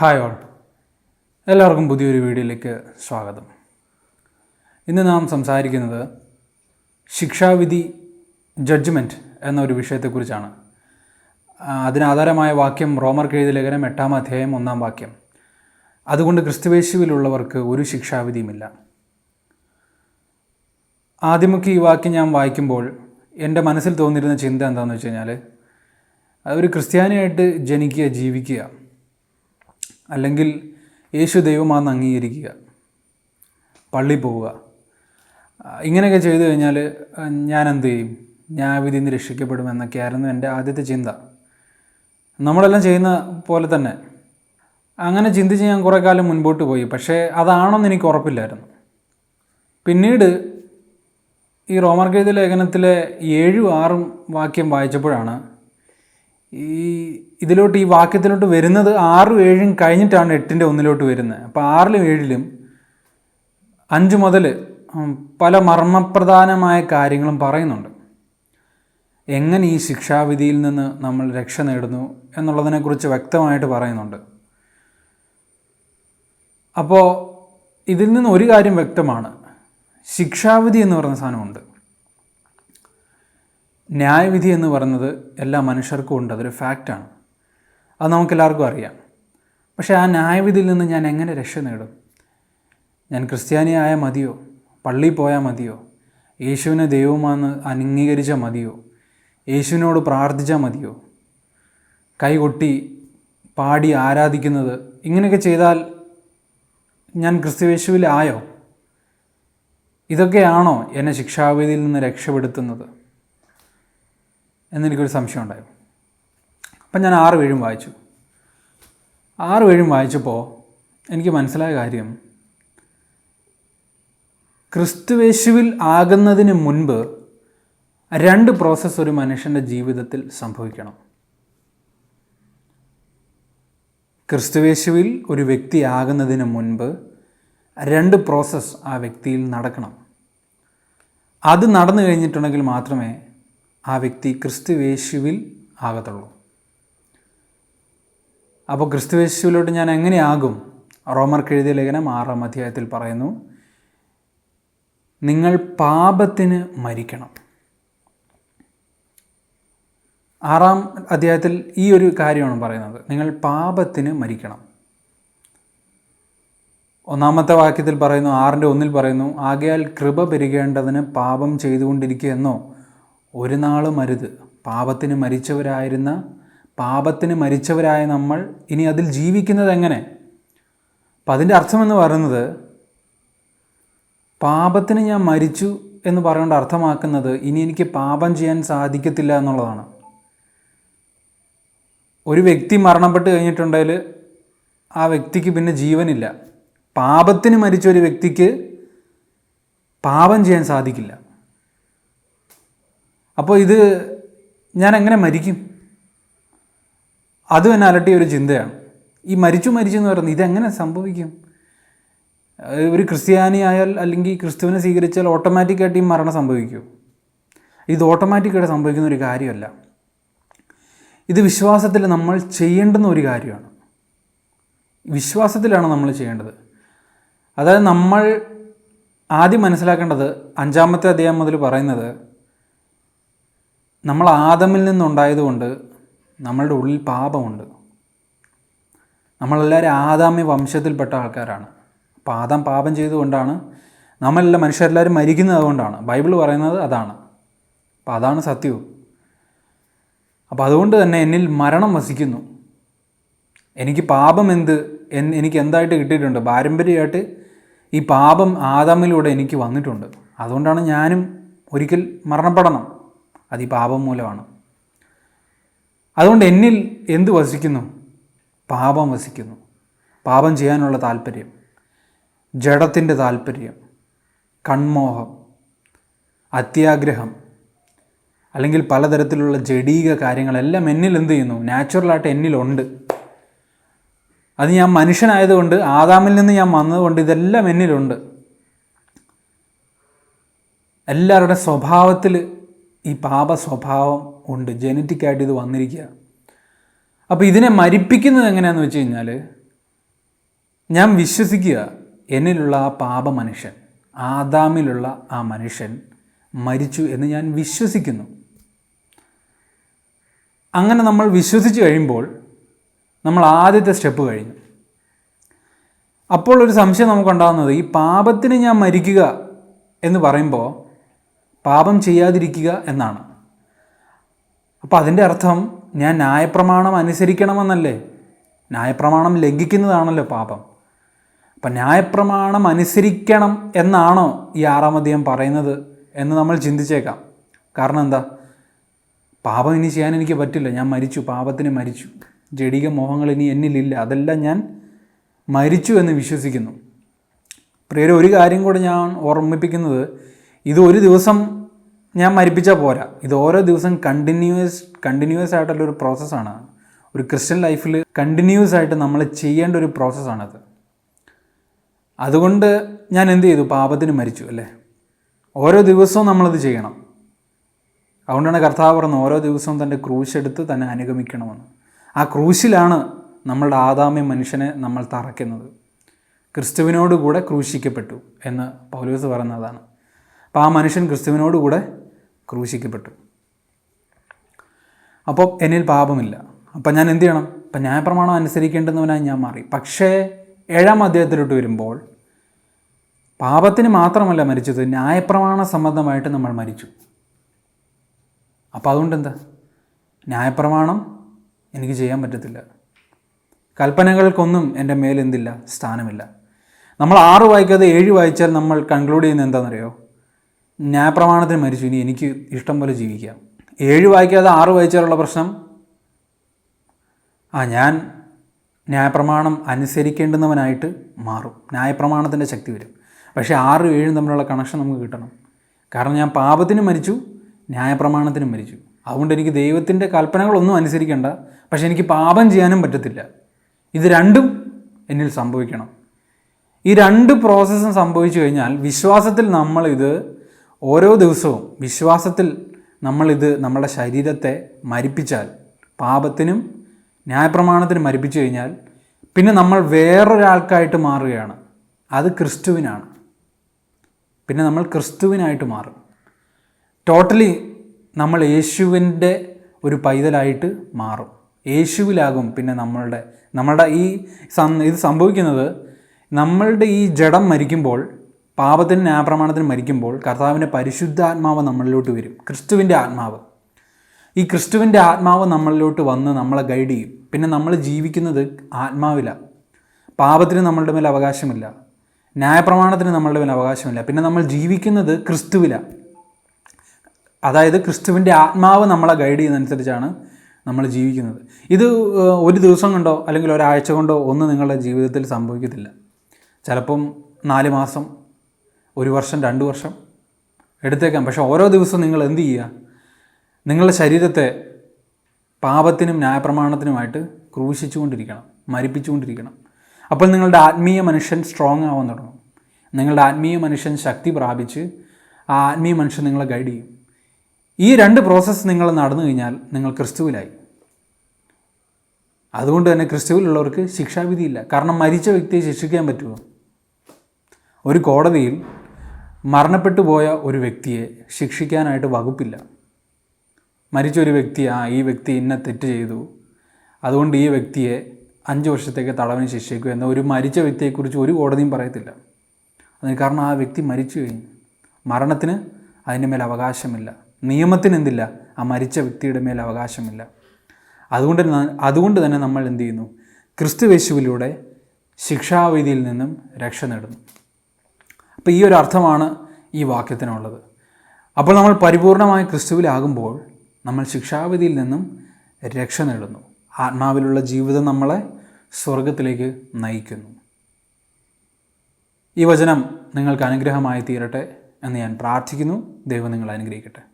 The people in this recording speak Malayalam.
Hi all. എല്ലാവർക്കും പുതിയൊരു വീഡിയോയിലേക്ക് സ്വാഗതം. ഇന്ന് നാം സംസാരിക്കുന്നത് ശിക്ഷാവിധി ജഡ്ജ്മെന്റ് എന്നൊരു വിഷയത്തെക്കുറിച്ചാണ്. അതിനാധാരമായ വാക്യം റോമർ എഴുതിയ ലേഖനം എട്ടാം അധ്യായം ഒന്നാം വാക്യം. അതുകൊണ്ട് ക്രിസ്തുവേശുവിലുള്ളവർക്ക് ഒരു ശിക്ഷാവിധിയുമില്ല. ആദ്യമൊക്കെ ഈ വാക്യം ഞാൻ വായിക്കുമ്പോൾ എന്റെ മനസ്സിൽ തോന്നിയിരുന്ന ചിന്ത എന്താണെന്ന് വെച്ച് കഴിഞ്ഞാൽ ഒരു ക്രിസ്ത്യാനിയായിട്ട് ജനിക്കുക ജീവിക്കുക അല്ലെങ്കിൽ യേശു ദൈവമാണെന്ന് അംഗീകരിക്കുക പള്ളി പോവുക. ഇങ്ങനെയൊക്കെ ചെയ്തു കഴിഞ്ഞാൽ ഞാൻ എന്ത് ചെയ്യും? ന്യായവിധിയിൽ നിന്ന് രക്ഷിക്കപ്പെടും എന്നൊക്കെയായിരുന്നു എന്റെ ആദ്യത്തെ ചിന്ത. നമ്മളെല്ലാം ചെയ്യുന്ന പോലെ തന്നെ. അങ്ങനെ ചിന്തിച്ച് ഞാൻ കുറേ കാലം മുൻപോട്ട് പോയി. പക്ഷേ അതാണെന്ന് എനിക്ക് ഉറപ്പില്ലായിരുന്നു. പിന്നീട് ഈ റോമർക്കെഴുതിയ ലേഖനത്തിലെ ഏഴും ആറും വാക്യം വായിച്ചപ്പോഴാണ് ഈ ഇതിലോട്ട് ഈ വാക്യത്തിലോട്ട് വരുന്നത് ആറും ഏഴും കഴിഞ്ഞിട്ടാണ് എട്ടിന്റെ ഒന്നിലോട്ട് വരുന്നത്. അപ്പോൾ ആറിലും ഏഴിലും അഞ്ച് മുതൽ പല മർമ്മപ്രധാനമായ കാര്യങ്ങളും പറയുന്നുണ്ട്. എങ്ങനെ ഈ ശിക്ഷാവിധിയിൽ നിന്ന് നമ്മൾ രക്ഷ നേടുന്നു എന്നുള്ളതിനെക്കുറിച്ച് വ്യക്തമായിട്ട് പറയുന്നുണ്ട്. അപ്പോൾ ഇതിൽ നിന്ന് ഒരു കാര്യം വ്യക്തമാണ്. ശിക്ഷാവിധി എന്ന് പറയുന്ന സാധനമുണ്ട്. ന്യായവിധി എന്ന് പറയുന്നത് എല്ലാ മനുഷ്യർക്കും ഉണ്ട് അതൊരു ഫാക്റ്റാണ് അത് നമുക്കെല്ലാവർക്കും അറിയാം. പക്ഷേ ആ ന്യായവിധിയിൽ നിന്ന് ഞാൻ എങ്ങനെ രക്ഷ നേടും? ഞാൻ ക്രിസ്ത്യാനിയായ മതിയോ? പള്ളിയിൽ പോയാൽ മതിയോ? യേശുവിനെ ദൈവമാണെന്ന് അംഗീകരിച്ചാൽ മതിയോ? യേശുവിനോട് പ്രാർത്ഥിച്ചാൽ മതിയോ? കൈകൊട്ടി പാടി ആരാധിക്കുന്നത് ഇങ്ങനെയൊക്കെ ചെയ്താൽ ഞാൻ ക്രിസ്തുവേശുവിലായോ ഇതൊക്കെയാണോ എന്നെ ശിക്ഷാവിധിയിൽ നിന്ന് രക്ഷപ്പെടുത്തുന്നത്? എന്നെനിക്കൊരു സംശയം ഉണ്ടായി. അപ്പം ഞാൻ ആറ് വീഴും വായിച്ചു. ആറ് വീഴും വായിച്ചപ്പോൾ എനിക്ക് മനസ്സിലായ കാര്യം ക്രിസ്തുവേശുവിൽ ആകുന്നതിന് മുൻപ് രണ്ട് പ്രോസസ്സ് ഒരു മനുഷ്യന്റെ ജീവിതത്തിൽ സംഭവിക്കണം. ക്രിസ്തുവേശുവിൽ ഒരു വ്യക്തി ആകുന്നതിന് മുൻപ് രണ്ട് പ്രോസസ്സ് ആ വ്യക്തിയിൽ നടക്കണം. അത് നടന്നു കഴിഞ്ഞിട്ടുണ്ടെങ്കിൽ മാത്രമേ ആ വ്യക്തി ക്രിസ്തുവേശുവിൽ ആകത്തുള്ളൂ. അപ്പോൾ ക്രിസ്തുവേശുവിലോട്ട് ഞാൻ എങ്ങനെയാകും? റോമർക്ക് എഴുതിയ ലേഖനം ആറാം അധ്യായത്തിൽ പറയുന്നു നിങ്ങൾ പാപത്തിന് മരിക്കണം. ആറാം അധ്യായത്തിൽ ഈ ഒരു കാര്യമാണ് പറയുന്നത് നിങ്ങൾ പാപത്തിന് മരിക്കണം. ഒന്നാമത്തെ വാക്യത്തിൽ പറയുന്നു ആറിന്റെ ഒന്നിൽ പറയുന്നു ആകയാൽ കൃപ പെരുകേണ്ടതിന് പാപം ചെയ്തുകൊണ്ടിരിക്കുകയെന്നോ ഒരു നാളും അരുത് പാപത്തിന് മരിച്ചവരായിരുന്ന പാപത്തിന് മരിച്ചവരായ നമ്മൾ ഇനി അതിൽ ജീവിക്കുന്നത് എങ്ങനെ? അപ്പം അതിന്റെ അർത്ഥമെന്ന് പറയുന്നത് പാപത്തിന് ഞാൻ മരിച്ചു എന്ന് പറയുകൊണ്ട് അർത്ഥമാക്കുന്നത് ഇനി എനിക്ക് പാപം ചെയ്യാൻ സാധിക്കത്തില്ല എന്നുള്ളതാണ്. ഒരു വ്യക്തി മരണപ്പെട്ട് കഴിഞ്ഞിട്ടുണ്ടെങ്കിൽ ആ വ്യക്തിക്ക് പിന്നെ ജീവനില്ല. പാപത്തിന് മരിച്ച ഒരു വ്യക്തിക്ക് പാപം ചെയ്യാൻ സാധിക്കില്ല. അപ്പോൾ ഇത് ഞാൻ എങ്ങനെ മരിക്കും? അതും എന്നെ അലട്ടിയ ഒരു ചിന്തയാണ്. ഈ മരിച്ചു മരിച്ചു എന്ന് പറയുന്നത് ഇതെങ്ങനെ സംഭവിക്കും? ഒരു ക്രിസ്ത്യാനി ആയാൽ അല്ലെങ്കിൽ ക്രിസ്തുവിനെ സ്വീകരിച്ചാൽ ഓട്ടോമാറ്റിക്കായിട്ട് ഈ മരണം സംഭവിക്കും. ഇത് ഓട്ടോമാറ്റിക്കായിട്ട് സംഭവിക്കുന്ന ഒരു കാര്യമല്ല. ഇത് വിശ്വാസത്തിൽ നമ്മൾ ചെയ്യേണ്ടുന്ന ഒരു കാര്യമാണ്. വിശ്വാസത്തിലാണ് നമ്മൾ ചെയ്യേണ്ടത്. അതായത് നമ്മൾ ആദ്യം മനസ്സിലാക്കേണ്ടത് അഞ്ചാമത്തെ അധ്യായം മുതൽ പറയുന്നത് നമ്മൾ ആദമിൽ നിന്നുണ്ടായതുകൊണ്ട് നമ്മളുടെ ഉള്ളിൽ പാപമുണ്ട്. നമ്മളെല്ലാവരും ആദാമ്യ വംശത്തിൽപ്പെട്ട ആൾക്കാരാണ്. അപ്പോൾ ആദാം പാപം ചെയ്തുകൊണ്ടാണ് നമ്മളെല്ലാം മനുഷ്യരെല്ലാവരും മരിക്കുന്നത് അതുകൊണ്ടാണ്. ബൈബിൾ പറയുന്നത് അതാണ്. അപ്പോൾ അതാണ് സത്യവും. അപ്പോൾ അതുകൊണ്ട് തന്നെ എന്നിൽ മരണം വസിക്കുന്നു. എനിക്ക് പാപം എന്ത് എനിക്ക് എന്തായിട്ട് കിട്ടിയിട്ടുണ്ട്? പാരമ്പര്യമായിട്ട് ഈ പാപം ആദാമിലൂടെ എനിക്ക് വന്നിട്ടുണ്ട്. അതുകൊണ്ടാണ് ഞാനും ഒരിക്കൽ മരണപ്പെടണം. അത് ഈ പാപം മൂലമാണ്. അതുകൊണ്ട് എന്നിൽ എന്ത് വസിക്കുന്നു? പാപം വസിക്കുന്നു. പാപം ചെയ്യാനുള്ള താല്പര്യം. ജഡത്തിന്റെ താല്പര്യം. കൺമോഹം. അത്യാഗ്രഹം. അല്ലെങ്കിൽ പലതരത്തിലുള്ള ജഡീക കാര്യങ്ങളെല്ലാം എന്നിൽ എന്ത് ചെയ്യുന്നു? നാച്ചുറലായിട്ട് എന്നിലുണ്ട്. അത് ഞാൻ മനുഷ്യനായതുകൊണ്ട് ആദാമിൽ നിന്ന് ഞാൻ വന്നതുകൊണ്ട് ഇതെല്ലാം എന്നിലുണ്ട്. എല്ലാവരുടെ സ്വഭാവത്തിൽ ഈ പാപ സ്വഭാവം ഉണ്ട് ജനറ്റിക്കായിട്ട് ഇത് വന്നിരിക്കുക. അപ്പോൾ ഇതിനെ മരിപ്പിക്കുന്നത് എങ്ങനെയാണെന്ന് വെച്ച് കഴിഞ്ഞാൽ ഞാൻ വിശ്വസിക്കുക എന്നിലുള്ള ആ പാപ മനുഷ്യൻ ആദാമിലുള്ള ആ മനുഷ്യൻ മരിച്ചു എന്ന് ഞാൻ വിശ്വസിക്കുന്നു. അങ്ങനെ നമ്മൾ വിശ്വസിച്ച് കഴിയുമ്പോൾ നമ്മൾ ആദ്യത്തെ സ്റ്റെപ്പ് കഴിഞ്ഞു. അപ്പോൾ ഒരു സംശയം നമുക്കുണ്ടാകുന്നത് ഈ പാപത്തിന് ഞാൻ മരിക്കുക എന്ന് പറയുമ്പോൾ പാപം ചെയ്യാതിരിക്കുക എന്നാണ്. അപ്പോൾ അതിന്റെ അർത്ഥം ഞാൻ ന്യായപ്രമാണം അനുസരിക്കണമെന്നല്ലേ? ന്യായപ്രമാണം ലംഘിക്കുന്നതാണല്ലോ പാപം. അപ്പം ന്യായപ്രമാണം അനുസരിക്കണം എന്നാണോ ഈ ആറാം അധ്യായം പറയുന്നത് എന്ന് നമ്മൾ ചിന്തിച്ചേക്കാം. കാരണം എന്താ? പാപം ഇനി ചെയ്യാൻ എനിക്ക് പറ്റില്ല. ഞാൻ മരിച്ചു. പാപത്തിന് മരിച്ചു. ജഡിക മോഹങ്ങൾ ഇനി എന്നിലില്ല. അതെല്ലാം ഞാൻ മരിച്ചു എന്ന് വിശ്വസിക്കുന്നു. പ്രിയരെ ഒരു കാര്യം കൂടെ ഞാൻ ഓർമ്മിപ്പിക്കുന്നത്. ഇത് ഒരു ദിവസം ഞാൻ മരിപ്പിച്ചാൽ പോരാ. ഇത് ഓരോ ദിവസം കണ്ടിന്യൂസ് കണ്ടിന്യൂസ് ആയിട്ടുള്ള ഒരു പ്രോസസ്സാണ് ഒരു ക്രിസ്ത്യൻ ലൈഫിൽ കണ്ടിന്യൂസ് ആയിട്ട് നമ്മൾ ചെയ്യേണ്ട ഒരു പ്രോസസ്സാണത് അതുകൊണ്ട് ഞാൻ എന്ത് ചെയ്തു? പാപത്തിന് മരിച്ചു അല്ലേ? ഓരോ ദിവസവും നമ്മളത് ചെയ്യണം. അതുകൊണ്ടാണ് കർത്താവ് പറഞ്ഞത് ഓരോ ദിവസവും തന്റെ ക്രൂശെടുത്ത് തന്നെ അനുഗമിക്കണമെന്ന്. ആ ക്രൂശിലാണ് നമ്മളുടെ ആദാമ്യ മനുഷ്യനെ നമ്മൾ തറയ്ക്കുന്നത്. ക്രിസ്തുവിനോടുകൂടെ ക്രൂശിക്കപ്പെട്ടു എന്ന് പൗലോസ് പറയുന്നതാണ്. അപ്പോൾ ആ മനുഷ്യൻ ക്രിസ്തുവിനോടുകൂടെ ക്രൂശിക്കപ്പെട്ടു. അപ്പോൾ എന്നിൽ പാപമില്ല. അപ്പം ഞാൻ എന്ത് ചെയ്യണം? അപ്പം ന്യായപ്രമാണം അനുസരിക്കേണ്ടുന്നവനായി ഞാൻ മാറി. പക്ഷേ ഏഴാം അധ്യായത്തിലോട്ട് വരുമ്പോൾ പാപത്തിന് മാത്രമല്ല മരിച്ചത് ന്യായപ്രമാണ സംബന്ധമായിട്ട് നമ്മൾ മരിച്ചു. അപ്പോൾ അതുകൊണ്ട് എന്താ ന്യായപ്രമാണം എനിക്ക് ചെയ്യാൻ പറ്റത്തില്ല. കൽപ്പനകൾക്കൊന്നും എന്റെ മേലെന്തില്ല? സ്ഥാനമില്ല. നമ്മൾ ആറ് വായിക്കാതെ ഏഴ് വായിച്ചാൽ നമ്മൾ കൺക്ലൂഡ് ചെയ്യുന്നത് എന്താണെന്നറിയോ? ന്യായപ്രമാണത്തിന് മരിച്ചു. ഇനി എനിക്ക് ഇഷ്ടം പോലെ ജീവിക്കാം. ഏഴ് വായിക്കാതെ ആറ് വായിച്ചാലുള്ള പ്രശ്നം? ആ ഞാൻ ന്യായപ്രമാണം അനുസരിക്കേണ്ടുന്നവനായിട്ട് മാറും. ന്യായപ്രമാണത്തിന്റെ ശക്തി വരും. പക്ഷേ ആറ് ഏഴും തമ്മിലുള്ള കണക്ഷൻ നമുക്ക് കിട്ടണം. കാരണം ഞാൻ പാപത്തിനും മരിച്ചു ന്യായപ്രമാണത്തിനും മരിച്ചു. അതുകൊണ്ട് എനിക്ക് ദൈവത്തിന്റെ കൽപ്പനകളൊന്നും അനുസരിക്കേണ്ട. പക്ഷേ എനിക്ക് പാപം ചെയ്യാനും പറ്റത്തില്ല. ഇത് രണ്ടും എന്നിൽ സംഭവിക്കണം. ഈ രണ്ട് പ്രോസസ്സും സംഭവിച്ചു കഴിഞ്ഞാൽ വിശ്വാസത്തിൽ നമ്മളിത് ഓരോ ദിവസവും വിശ്വാസത്തിൽ നമ്മളിത് നമ്മുടെ ശരീരത്തെ മരിപ്പിച്ചാൽ പാപത്തിനും ന്യായപ്രമാണത്തിനും മരിപ്പിച്ചു കഴിഞ്ഞാൽ പിന്നെ നമ്മൾ വേറൊരാൾക്കായിട്ട് മാറുകയാണ്. അത് ക്രിസ്തുവിനാണ്. പിന്നെ നമ്മൾ ക്രിസ്തുവിനായിട്ട് മാറും. ടോട്ടലി നമ്മൾ യേശുവിന്റെ ഒരു പൈതലായിട്ട് മാറും. യേശുവിലാകും പിന്നെ നമ്മളുടെ നമ്മളുടെ ഈ ഇത് സംഭവിക്കുന്നത് നമ്മളുടെ ഈ ജഡം മരിക്കുമ്പോൾ പാപത്തിന് ന്യായപ്രമാണത്തിന് മരിക്കുമ്പോൾ കർത്താവിന്റെ പരിശുദ്ധ ആത്മാവ് നമ്മളിലോട്ട് വരും. ക്രിസ്തുവിന്റെ ആത്മാവ്. ഈ ക്രിസ്തുവിന്റെ ആത്മാവ് നമ്മളിലോട്ട് വന്ന് നമ്മളെ ഗൈഡ് ചെയ്യും. പിന്നെ നമ്മൾ ജീവിക്കുന്നത് ആത്മാവില്ല പാപത്തിന് നമ്മളുടെ മേൽ അവകാശമില്ല. ന്യായപ്രമാണത്തിന് നമ്മളുടെ മേൽ അവകാശമില്ല. പിന്നെ നമ്മൾ ജീവിക്കുന്നത് ക്രിസ്തുവില. അതായത് ക്രിസ്തുവിന്റെ ആത്മാവ് നമ്മളെ ഗൈഡ് ചെയ്യുന്നതനുസരിച്ചാണ് നമ്മൾ ജീവിക്കുന്നത്. ഇത് ഒരു ദിവസം കൊണ്ടോ അല്ലെങ്കിൽ ഒരാഴ്ച കൊണ്ടോ ഒന്നും നിങ്ങളുടെ ജീവിതത്തിൽ സംഭവിക്കത്തില്ല. ചിലപ്പം നാല് മാസം ഒരു വർഷം രണ്ട് വർഷം എടുത്തേക്കാം. പക്ഷേ ഓരോ ദിവസവും നിങ്ങൾ എന്ത് ചെയ്യുക? നിങ്ങളുടെ ശരീരത്തെ പാപത്തിനും ന്യായപ്രമാണത്തിനുമായിട്ട് ക്രൂശിച്ചുകൊണ്ടിരിക്കണം മരിപ്പിച്ചുകൊണ്ടിരിക്കണം. അപ്പോൾ നിങ്ങളുടെ ആത്മീയ മനുഷ്യൻ സ്ട്രോങ് ആവാൻ തുടങ്ങും. നിങ്ങളുടെ ആത്മീയ മനുഷ്യൻ ശക്തി പ്രാപിച്ച് ആ ആത്മീയ മനുഷ്യൻ നിങ്ങളെ ഗൈഡ് ചെയ്യും. ഈ രണ്ട് പ്രോസസ്സ് നിങ്ങൾ നടന്നു കഴിഞ്ഞാൽ നിങ്ങൾ ക്രിസ്തുവിലായി. അതുകൊണ്ട് തന്നെ ക്രിസ്തുവിലുള്ളവർക്ക് ശിക്ഷാവിധിയില്ല. കാരണം മരിച്ച വ്യക്തിയെ ശിക്ഷിക്കാൻ പറ്റുമോ? ഒരു കോടതിയിൽ മരണപ്പെട്ടു പോയ ഒരു വ്യക്തിയെ ശിക്ഷിക്കാനായിട്ട് വകുപ്പില്ല. മരിച്ച ഒരു വ്യക്തി ആ ഈ വ്യക്തി ഇന്ന തെറ്റ് ചെയ്തു. അതുകൊണ്ട് ഈ വ്യക്തിയെ അഞ്ച് വർഷത്തേക്ക് തടവിന് ശിക്ഷിക്കുക എന്ന ഒരു മരിച്ച വ്യക്തിയെക്കുറിച്ച് ഒരു കോടതിയും പറയത്തില്ല. അതിന് കാരണം ആ വ്യക്തി മരിച്ചു കഴിഞ്ഞു. മരണത്തിന് അതിന്റെ മേൽ അവകാശമില്ല. നിയമത്തിന് എന്തില്ല? ആ മരിച്ച വ്യക്തിയുടെ മേൽ അവകാശമില്ല. അതുകൊണ്ട് അതുകൊണ്ട് തന്നെ നമ്മൾ എന്ത് ചെയ്യുന്നു? ക്രിസ്തുവേശുവിലൂടെ ശിക്ഷാവിധിയിൽ നിന്നും രക്ഷ നേടുന്നു. അപ്പോൾ ഈ ഒരു അർത്ഥമാണ് ഈ വാക്യത്തിനുള്ളത്. അപ്പോൾ നമ്മൾ പരിപൂർണമായി ക്രിസ്തുവിലാകുമ്പോൾ നമ്മൾ ശിക്ഷാവിധിയിൽ നിന്നും രക്ഷ നേടുന്നു. ആത്മാവിലുള്ള ജീവിതം നമ്മളെ സ്വർഗത്തിലേക്ക് നയിക്കുന്നു. ഈ വചനം നിങ്ങൾക്ക് അനുഗ്രഹമായി തീരട്ടെ എന്ന് ഞാൻ പ്രാർത്ഥിക്കുന്നു. ദൈവം നിങ്ങളെ അനുഗ്രഹിക്കട്ടെ.